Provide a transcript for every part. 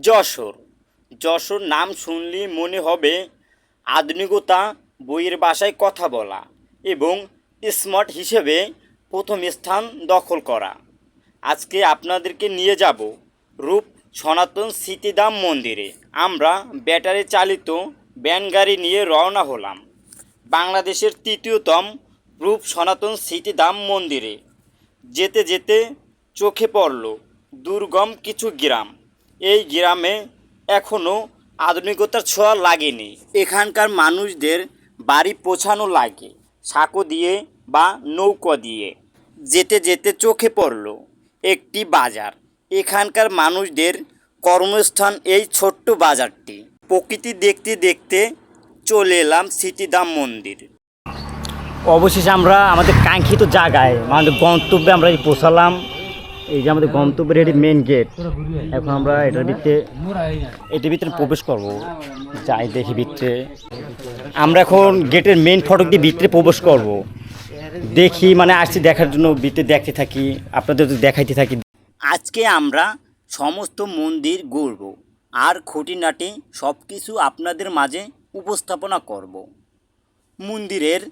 যশোর। যশোর নাম শুনলে মনে হবে আধুনিকতা, বইয়ের ভাষায় কথা বলা এবং স্মার্ট হিসেবে প্রথম স্থান দখল করা। আজকে আপনাদেরকে নিয়ে যাব রূপ সনাতন স্মৃতিধাম মন্দিরে। আমরা ব্যাটারি চালিত ব্যান গাড়ি নিয়ে রওনা হলাম। বাংলাদেশের তৃতীয়তম রূপ সনাতন স্মৃতিধাম মন্দিরে। যেতে যেতে চোখে পড়ল দুর্গম কিছু গ্রাম। এই গ্রামে এখনও আধুনিকতার ছোঁয়া লাগেনি। এখানকার মানুষদের বাড়ি পৌঁছানো লাগে, সাঁকো দিয়ে বা নৌকো দিয়ে। যেতে যেতে চোখে পড়ল একটি বাজার। এখানকার মানুষদের কর্মস্থান এই ছোট্ট বাজারটি। প্রকৃতি দেখতে দেখতে চলে এলাম স্মৃতিধাম মন্দির। অবশেষে আমরা আমাদের কাঙ্ক্ষিত জায়গায়, আমাদের গন্তব্যে আমরা পৌঁছালাম। এই যে আমাদের গন্তব্যের এটি মেন গেট এখন আমরা এটার ভিতরে এটির ভিতরে প্রবেশ করব। যাই দেখি ভিতরে। আমরা এখন গেটের মেন ফটক দিয়ে ভিতরে প্রবেশ করব। দেখি মানে আসছি দেখার জন্য, ভিতরে দেখতে থাকি, আপনাদের তো দেখাইতে থাকি। আজকে আমরা সমস্ত মন্দির ঘুরব, আর খুঁটিনাটি সব কিছু আপনাদের মাঝে উপস্থাপনা করব। মন্দিরের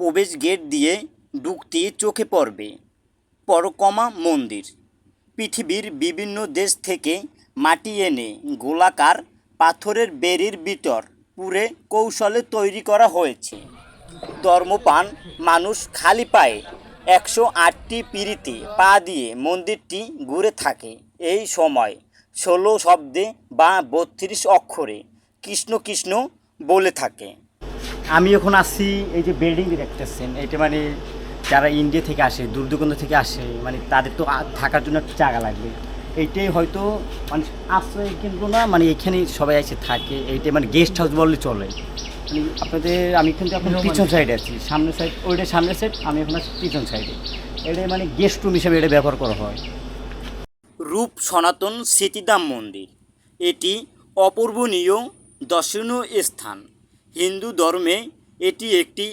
প্রবেশ গেট দিয়ে ঢুকতে চোখে পড়বে। পরকমা মন্দির। পৃথিবীর বিভিন্ন দেশ থেকে মাটি এনে গোলাকার পাথরের বেরির ভিতর পুরে কৌশলে তৈরি করা হয়েছে। ধর্মপান মানুষ খালি পায়ে একশো আটটি পিড়িতে পা দিয়ে মন্দিরটি ঘুরে থাকে। এই সময় ষোলো শব্দে বা বত্রিশ অক্ষরে কৃষ্ণ কৃষ্ণ বলে থাকে। আমি এখন আসছি এই যে বিল্ডিং দেখতেছেন এটা মানে যারা ইন্ডিয়া থেকে আসে দূর দূরান্ত থেকে আসে মানে তাদের তো থাকার জন্য একটা জায়গা লাগবে। এইটাই হয়তো মানে আশ্রয় কেন্দ্র না মানে এখানেই সবাই এসে থাকে। এইটাই মানে গেস্ট হাউস বললে চলে। মানে আপনাদের আমি কিন্তু এখন পিছন সাইডে আছি। সামনের সাইড ওইটা সামনের সাইড আমি এখন আছি পিছন সাইডে এটা মানে গেস্ট রুম হিসেবে এটা ব্যবহার করা হয়। রূপ সনাতন স্মৃতিধাম মন্দির। এটি অপূর্বনীয় দর্শনীয় স্থান। হিন্দু ধর্মে এটি একটি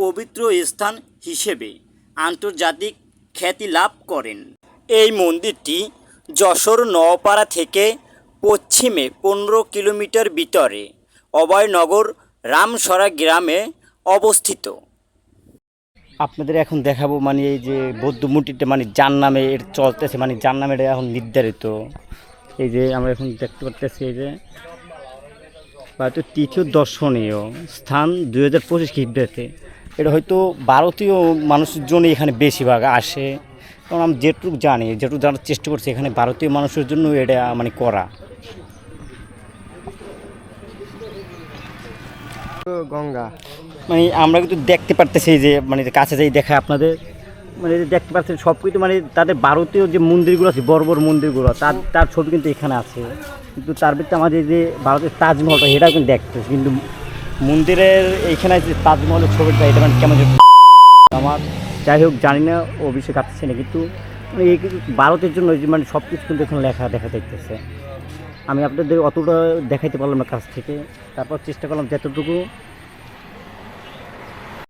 পবিত্র স্থান হিসেবে আন্তর্জাতিক খ্যাতি লাভ করেন। এই মন্দিরটি যশোর নওপাড়া থেকে পশ্চিমে পনেরো কিলোমিটার ভিতরে অভয়নগর রামসরা গ্রামে অবস্থিত। আপনাদের এখন দেখাবো মানে এই যে বৌদ্ধ মূর্তিটা মানে যার নামে এর চলতেছে মানে যার নামে এটা এখন নির্ধারিত। এই যে আমরা এখন দেখতে পাচ্ছি এই যে হয়তো তৃতীয় দর্শনীয় স্থান দুই হাজার পঁচিশ খ্রিস্টাব্দে। এটা হয়তো ভারতীয় মানুষের জন্য এখানে বেশিরভাগ আসে। কারণ আমি যেটুকু জানি যেটুকু জানার চেষ্টা করছি এখানে ভারতীয় মানুষের জন্য এটা মানে করা। গঙ্গা। মানে আমরা কিন্তু দেখতে পারতেছি যে মানে কাছে যাই দেখা আপনাদের মানে দেখতে পাচ্ছেন সব কিছু মানে তাদের ভারতীয় যে মন্দিরগুলো আছে বড় বড় মন্দিরগুলো তার তার ছবি কিন্তু এখানে আছে। কিন্তু তার ভিতরে আমাদের যে ভারতের তাজমহলটা সেটাও কিন্তু দেখতেছি কিন্তু মন্দিরের এইখানে যে তাজমহলের ছবিটা, এটা মানে কেমন আমার যাই হোক, জানি না অভিষেক আসছে না কিন্তু মানে এই ভারতের জন্য মানে সব কিছু কিন্তু এখানে লেখা দেখা দেখতেছে আমি আপনাদের অতটা দেখাইতে পারলাম না কাছ থেকে। তারপর চেষ্টা করলাম যতটুকু